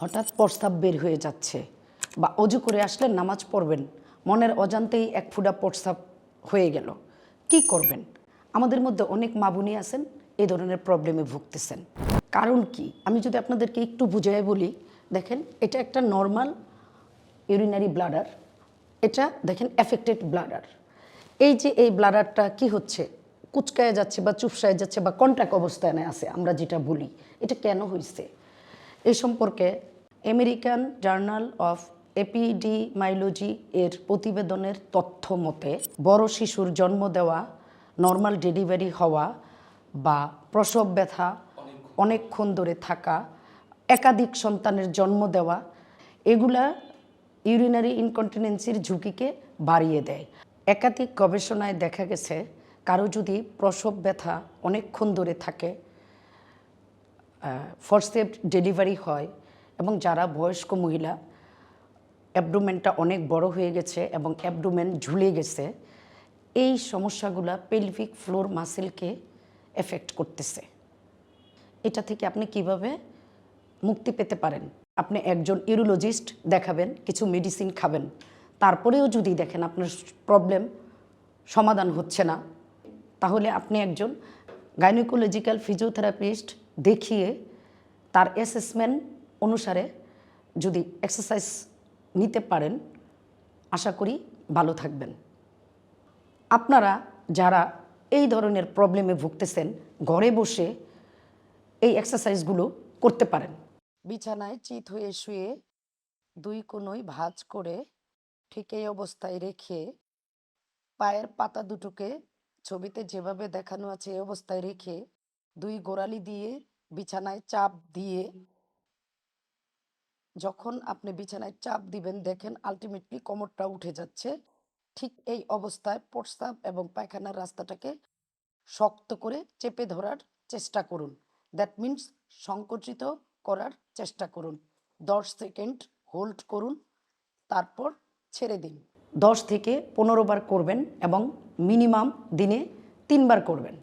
হঠাৎ প্রস্তাব বের হয়ে যাচ্ছে বা অজু করে আসলে নামাজ পড়বেন। মনের অজান্তেই এক ফুটা প্রস্তাব হয়ে গেল। কি করবেন? আমাদের মধ্যে অনেক মা বোনই আছেন এই ধরনের প্রবলেমে ভুগতেছেন। কারণ কি? আমি যদি আপনাদেরকে একটু বুঝাই বলি, দেখেন এটা একটা নর্মাল ইউরিনারি ব্লাডার এটা দেখেন এফেক্টেড ব্লাডার এই যে এই ব্লাডারটা কি হচ্ছে? কুচকায় যাচ্ছে বা চুপসায় যাচ্ছে বা কন্ট্যাক্ট অবস্থায় আছে, আমরা যেটা বলি। এটা কেন হয়েছে এই সম্পর্কে আমেরিকান জার্নাল অফ এপিডিমাইলোজি এর প্রতিবেদনের তথ্য মতে, বড় শিশুর জন্ম দেওয়া নর্মাল ডেলিভারি হওয়া বা প্রসব ব্যথা অনেকক্ষণ ধরে থাকা, একাধিক সন্তানের জন্ম দেওয়া, এগুলা ইউরিনারি ইনকন্টিনেন্সির ঝুঁকিকে বাড়িয়ে দেয়। একাধিক গবেষণায় দেখা গেছে, কারও যদি প্রসব ব্যথা অনেকক্ষণ ধরে থাকে ফরসেপ ডেলিভারি হয় এবং যারা বয়স্ক মহিলা অ্যাবডোমেনটা অনেক বড় হয়ে গেছে এবং অ্যাবডোমেন ঝুলে গেছে, এই সমস্যাগুলা পেলভিক ফ্লোর মাসেলকে এফেক্ট করতেছে। এটা থেকে আপনি কীভাবে মুক্তি পেতে পারেন? আপনি একজন ইউরোলজিস্ট দেখাবেন, কিছু মেডিসিন খাবেন, তারপরেও যদি দেখেন আপনার প্রবলেম সমাধান হচ্ছে না, তাহলে আপনি একজন গাইনোকোলজিক্যাল ফিজিওথেরাপিস্ট দেখিয়ে তার অ্যাসেসমেন্ট অনুসারে যদি এক্সারসাইজ নিতে পারেন, আশা করি ভালো থাকবেন। আপনারা যারা এই ধরনের প্রবলেমে ভুগতেছেন, ঘরে বসে এই এক্সারসাইজগুলো করতে পারেন। বিছানায় চিত হয়ে শুয়ে দুই কোনোই ভাঁজ করে ঠিক এই অবস্থায় রেখে পায়ের পাতা দুটোকে ছবিতে যেভাবে দেখানো আছে, এই অবস্থায় রেখে দুই গোড়ালি দিয়ে বিছানায় চাপ দিয়ে যখন আপনি বিছানায় চাপ দিবেন, দেখেন আলটিমেটলি কোমরটা উঠে যাচ্ছে। ঠিক এই অবস্থায় প্রস্তাব এবং পায়খানার রাস্তাটাকে শক্ত করে চেপে ধরার চেষ্টা করুন। দ্যাট মিন্স সংকুচিত করার চেষ্টা করুন। দশ সেকেন্ড হোল্ড করুন, তারপর ছেড়ে দিন। দশ থেকে পনেরো বার করবেন এবং মিনিমাম দিনে তিনবার করবেন।